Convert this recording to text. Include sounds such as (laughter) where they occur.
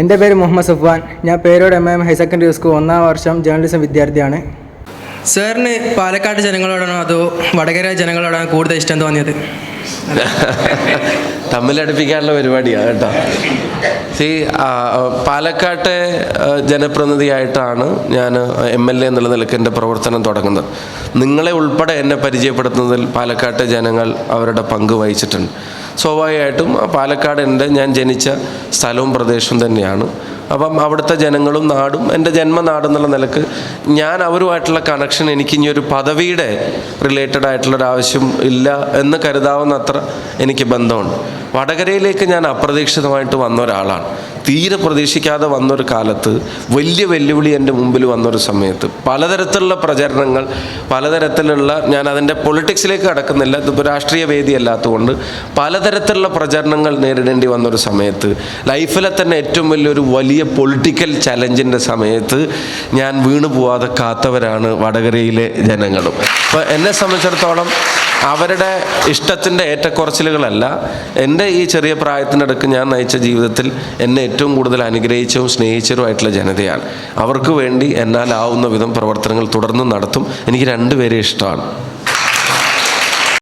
എന്റെ പേര് മുഹമ്മദ് സഫ്വാൻ. ഞാൻ പേരോട് M M higher secondary school ഒന്നാം വർഷം ജേർണലിസം വിദ്യാർത്ഥിയാണ്. സാറിന് പാലക്കാട് ജനങ്ങളോടാണോ അതോ വടകര ജനങ്ങളോടാണോ കൂടുതൽ ഇഷ്ടം തോന്നിയത്? (laughs) തമ്മിലടുപ്പിക്കാനുള്ള പരിപാടിയാണ് കേട്ടോ. സി പാലക്കാട്ടെ ജനപ്രതിനിധിയായിട്ടാണ് ഞാൻ എം എൽ എ എന്നുള്ള നിലയ്ക്ക് എന്റെ പ്രവർത്തനം തുടങ്ങുന്നത്. നിങ്ങളെ ഉൾപ്പെടെ എന്നെ പരിചയപ്പെടുത്തുന്നതിൽ പാലക്കാട്ടെ ജനങ്ങൾ അവരുടെ പങ്ക് വഹിച്ചിട്ടുണ്ട്. സ്വാഭാവികമായിട്ടും പാലക്കാട് എന്റെ ഞാൻ ജനിച്ച സ്ഥലവും പ്രദേശവും തന്നെയാണ്. അപ്പം അവിടുത്തെ ജനങ്ങളും നാടും എന്റെ ജന്മനാടെന്നുള്ള നിലയ്ക്ക് ഞാൻ അവരുമായിട്ടുള്ള കണക്ഷൻ എനിക്ക് ഇനി ഒരു പദവിയുടെ റിലേറ്റഡ് ആയിട്ടുള്ളൊരു ആവശ്യം ഇല്ല എന്ന് കരുതാവുന്ന അത്ര എനിക്ക് ബന്ധമുണ്ട്. വടകരയിലേക്ക് ഞാൻ അപ്രതീക്ഷിതമായിട്ട് വന്ന ഒരാളാണ്. തീരെ പ്രതീക്ഷിക്കാതെ വന്നൊരു കാലത്ത് വലിയ വെല്ലുവിളി എന്റെ മുമ്പിൽ വന്നൊരു സമയത്ത്. പലതരത്തിലുള്ള പ്രചരണങ്ങൾ പലതരത്തിലുള്ള ഞാൻ അതിന്റെ പൊളിറ്റിക്സിലേക്ക് കടക്കുന്നില്ല ഇതിപ്പോൾ രാഷ്ട്രീയ വേദി അല്ലാത്തതുകൊണ്ട് പലതരത്തിലുള്ള പ്രചരണങ്ങൾ നേരിടേണ്ടി വന്നൊരു സമയത്ത് ലൈഫിലെ തന്നെ ഏറ്റവും വലിയൊരു വലിയ പൊളിറ്റിക്കൽ ചലഞ്ചിന്റെ സമയത്ത് ഞാൻ വീണു പോവാതെ കാത്തവരാണ് വടകരയിലെ ജനങ്ങളും. അപ്പോൾ എന്നെ സംബന്ധിച്ചിടത്തോളം അവരുടെ ഇഷ്ടത്തിന്റെ ഏറ്റക്കുറച്ചിലുകളല്ല. എന്റെ ഈ ചെറിയ പ്രായത്തിനടുക്ക് ഞാൻ നയിച്ച ജീവിതത്തിൽ എന്നെ ഏറ്റവും കൂടുതൽ അനുഗ്രഹിച്ചതും സ്നേഹിച്ചതുമായിട്ടുള്ള ജനതയാണ്. അവർക്ക് വേണ്ടി എന്നാലാവുന്ന വിധം പ്രവർത്തനങ്ങൾ തുടർന്നും നടത്തും. എനിക്ക് രണ്ടുപേരെ ഇഷ്ടമാണ്.